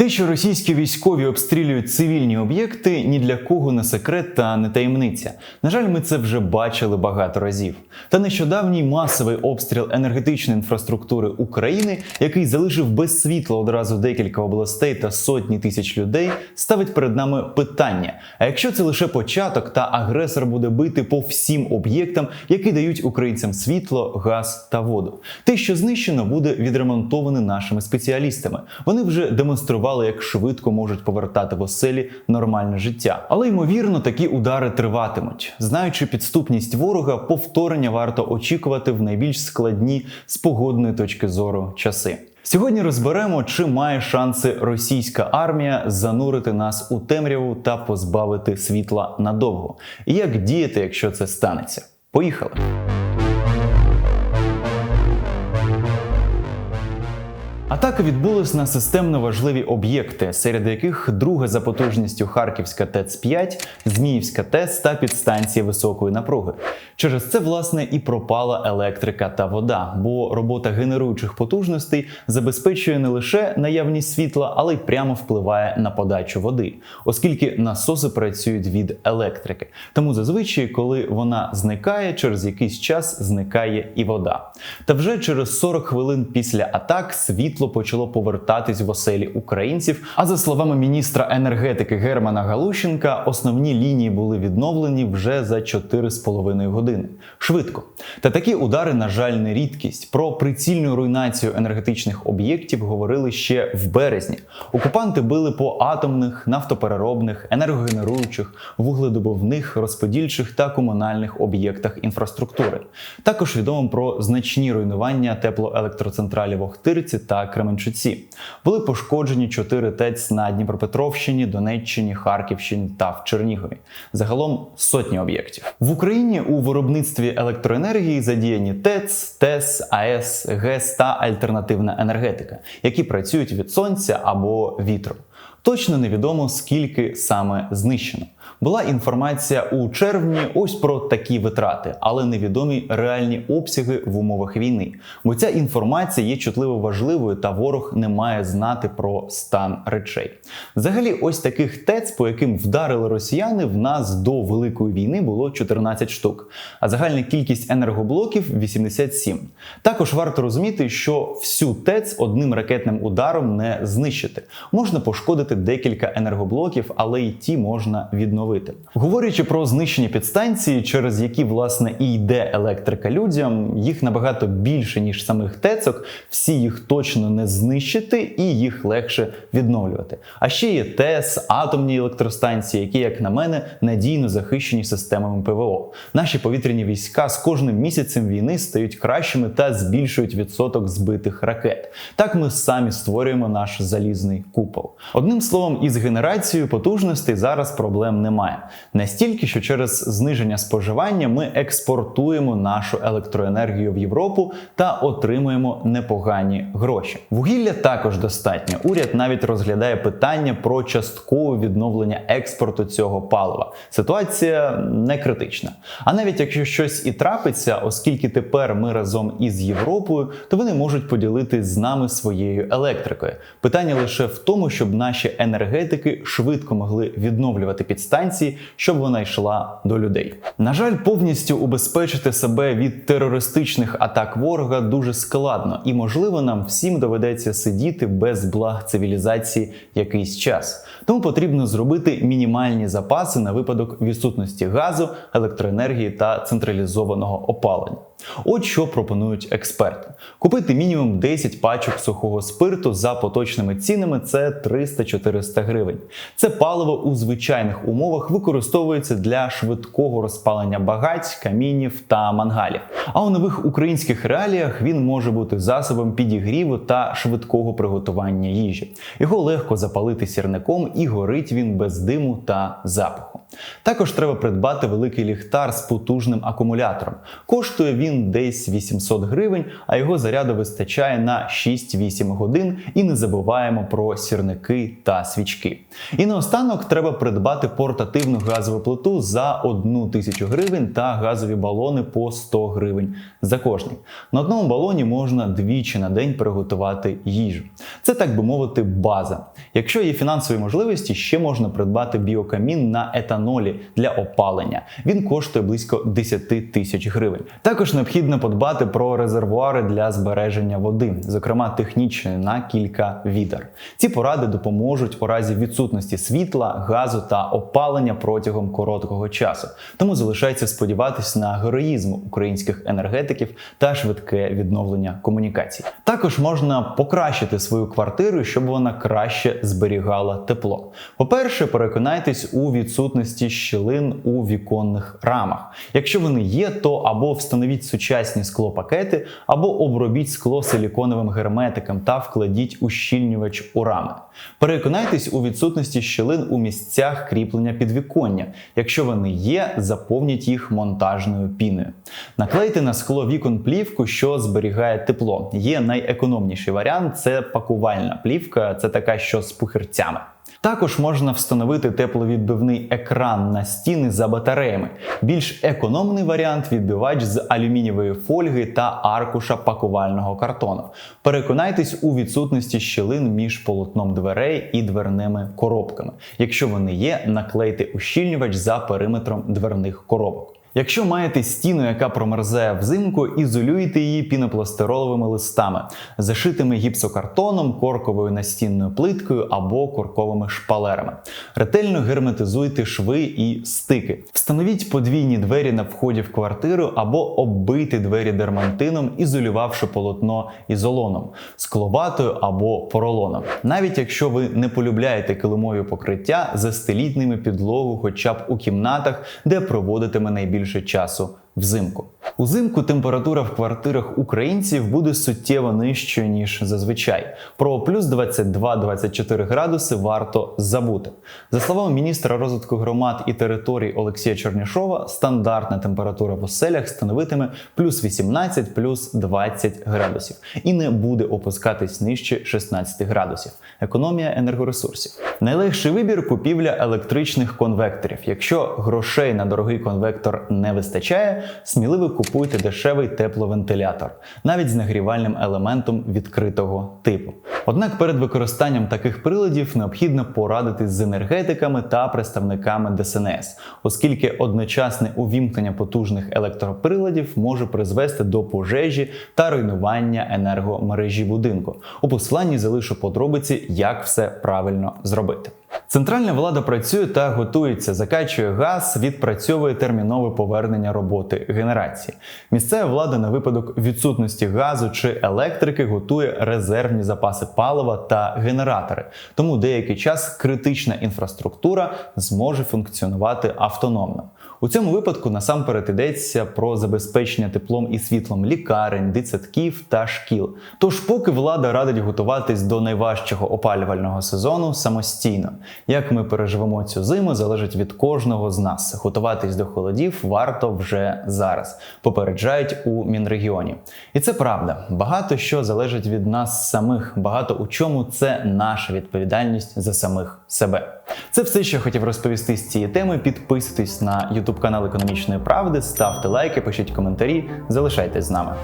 Те, що російські військові обстрілюють цивільні об'єкти, ні для кого не секрет та не таємниця. На жаль, ми це вже бачили багато разів. Та нещодавній масовий обстріл енергетичної інфраструктури України, який залишив без світла одразу декілька областей та сотні тисяч людей, ставить перед нами питання: а якщо це лише початок, та агресор буде бити по всім об'єктам, які дають українцям світло, газ та воду, те, що знищено, буде відремонтоване нашими спеціалістами. Вони вже демонстрували, як швидко можуть повертати в оселі нормальне життя. Але ймовірно, такі удари триватимуть. Знаючи підступність ворога, повторення варто очікувати в найбільш складні з погодної точки зору часи. Сьогодні розберемо, чи має шанси російська армія занурити нас у темряву та позбавити світла надовго, і як діяти, якщо це станеться. Поїхали! Атака відбулась на системно важливі об'єкти, серед яких друга за потужністю Харківська ТЕЦ-5, Зміївська ТЕЦ та підстанції високої напруги. Через це, власне, і пропала електрика та вода, бо робота генеруючих потужностей забезпечує не лише наявність світла, але й прямо впливає на подачу води, оскільки насоси працюють від електрики. Тому зазвичай, коли вона зникає, через якийсь час зникає і вода. Та вже через 40 хвилин після атак світло почало повертатись в оселі українців. А за словами міністра енергетики Германа Галущенка, основні лінії були відновлені вже за 4,5 години. Швидко. Та такі удари, на жаль, не рідкість. Про прицільну руйнацію енергетичних об'єктів говорили ще в березні. Окупанти били по атомних, нафтопереробних, енергогенеруючих, вугледобувних, розподільчих та комунальних об'єктах інфраструктури. Також відомо про значні руйнування теплоелектроцентралі в Охтирці та Кременчуці. Були пошкоджені чотири ТЕЦ на Дніпропетровщині, Донеччині, Харківщині та в Чернігові. Загалом сотні об'єктів. В Україні у виробництві електроенергії задіяні ТЕЦ, ТЕС, АЕС, ГЕС та альтернативна енергетика, які працюють від сонця або вітру. Точно невідомо скільки саме знищено. Була інформація у червні ось про такі витрати, але невідомі реальні обсяги в умовах війни. Бо ця інформація є чутливо важливою, та ворог не має знати про стан речей. Взагалі, ось таких ТЕЦ, по яким вдарили росіяни, в нас до великої війни було 14 штук, а загальна кількість енергоблоків 87. Також варто розуміти, що всю ТЕЦ одним ракетним ударом не знищити. Можна пошкодити декілька енергоблоків, але й ті можна відновити. Говорячи про знищені підстанції, через які власне і йде електрика людям, їх набагато більше ніж самих тецок. Всі їх точно не знищити і їх легше відновлювати. А ще є ТЕС, атомні електростанції, які, як на мене, надійно захищені системами ПВО. Наші повітряні війська з кожним місяцем війни стають кращими та збільшують відсоток збитих ракет. Так ми самі створюємо наш залізний купол. Одним словом, із генерацією потужностей зараз проблем немає. Настільки, що через зниження споживання ми експортуємо нашу електроенергію в Європу та отримуємо непогані гроші. Вугілля також достатньо. Уряд навіть розглядає питання про часткове відновлення експорту цього палива. Ситуація не критична. А навіть якщо щось і трапиться, оскільки тепер ми разом із Європою, то вони можуть поділитись з нами своєю електрикою. Питання лише в тому, щоб наші енергетики швидко могли відновлювати підстанції, щоб вона йшла до людей. На жаль, повністю убезпечити себе від терористичних атак ворога дуже складно, і можливо нам всім доведеться сидіти без благ цивілізації якийсь час. Тому потрібно зробити мінімальні запаси на випадок відсутності газу, електроенергії та централізованого опалення. От що пропонують експерти: купити мінімум 10 пачок сухого спирту за поточними цінами це 300-400 гривень. Це паливо у звичайних умовах використовується для швидкого розпалення багать, камінів та мангалів. А у нових українських реаліях він може бути засобом підігріву та швидкого приготування їжі. Його легко запалити сірником і горить він без диму та запаху. Також треба придбати великий ліхтар з потужним акумулятором. Коштує він десь 800 гривень, а його заряду вистачає на 6-8 годин. І не забуваємо про сірники та свічки. І наостанок треба придбати портативну газову плиту за 1 тисячу гривень та газові балони по 100 гривень за кожний. На одному балоні можна двічі на день приготувати їжу. Це так би мовити, база. Якщо є фінансові можливості, ще можна придбати біокамін на етанолі для опалення. Він коштує близько 10 тисяч гривень. Також необхідно подбати про резервуари для збереження води, зокрема технічної на кілька відер. Ці поради допоможуть у разі відсутності світла, газу та опалення протягом короткого часу. Тому залишається сподіватися на героїзм українських енергетиків та швидке відновлення комунікацій. Також можна покращити свою квартиру, щоб вона краще зберігала тепло. По-перше, переконайтесь у відсутності щілин у віконних рамах. Якщо вони є, то або встановіть сучасні склопакети, або обробіть скло силіконовим герметиком та вкладіть ущільнювач у рами. Переконайтесь у відсутності щілин у місцях кріплення підвіконня. Якщо вони є, заповніть їх монтажною піною. Наклейте на скло вікон плівку, що зберігає тепло. Є найекономніший варіант це пакувальна плівка, це така, що з пухирцями. Також можна встановити тепловідбивний екран на стіни за батареями. Більш економний варіант відбивач з алюмінієвої фольги та аркуша пакувального картону. Переконайтесь у відсутності щілин між полотном дверей і дверними коробками. Якщо вони є, наклейте ущільнювач за периметром дверних коробок. Якщо маєте стіну, яка промерзає взимку, ізолюйте її пінопластироловими листами, зашитими гіпсокартоном, корковою настінною плиткою або корковими шпалерами. Ретельно герметизуйте шви і стики. Встановіть подвійні двері на вході в квартиру або оббийте двері дермантином, ізолювавши полотно ізолоном, скловатою або поролоном. Навіть якщо ви не полюбляєте килимові покриття, застеліть ними підлогу, хоча б у кімнатах, де проводитиме найбільше більше часу взимку. Узимку температура в квартирах українців буде суттєво нижчою, ніж зазвичай. Про плюс 22-24 градуси варто забути. За словами міністра розвитку громад і територій Олексія Чернішова, стандартна температура в оселях становитиме плюс 18 плюс 20 градусів і не буде опускатись нижче 16 градусів. Економія енергоресурсів. Найлегший вибір купівля електричних конвекторів. Якщо грошей на дорогий конвектор не вистачає, сміливо купуйте дешевий тепловентилятор, навіть з нагрівальним елементом відкритого типу. Однак перед використанням таких приладів необхідно порадитись з енергетиками та представниками ДСНС, оскільки одночасне увімкнення потужних електроприладів може призвести до пожежі та руйнування енергомережі будинку. У посиланні залишу подробиці, як все правильно зробити. Центральна влада працює та готується, закачує газ, відпрацьовує термінове повернення роботи генерації. Місцева влада на випадок відсутності газу чи електрики готує резервні запаси палива та генератори. Тому деякий час критична інфраструктура зможе функціонувати автономно. У цьому випадку насамперед йдеться про забезпечення теплом і світлом лікарень, дитсадків та шкіл. Тож, поки влада радить готуватись до найважчого опалювального сезону самостійно, як ми переживемо цю зиму, залежить від кожного з нас. Готуватись до холодів варто вже зараз, попереджають у Мінрегіоні. І це правда. Багато що залежить від нас самих, багато у чому це наша відповідальність за самих себе. Це все, що я хотів розповісти з цієї теми. Підписуйтесь на YouTube канал Економічної правди, ставте лайки, пишіть коментарі, залишайтесь з нами.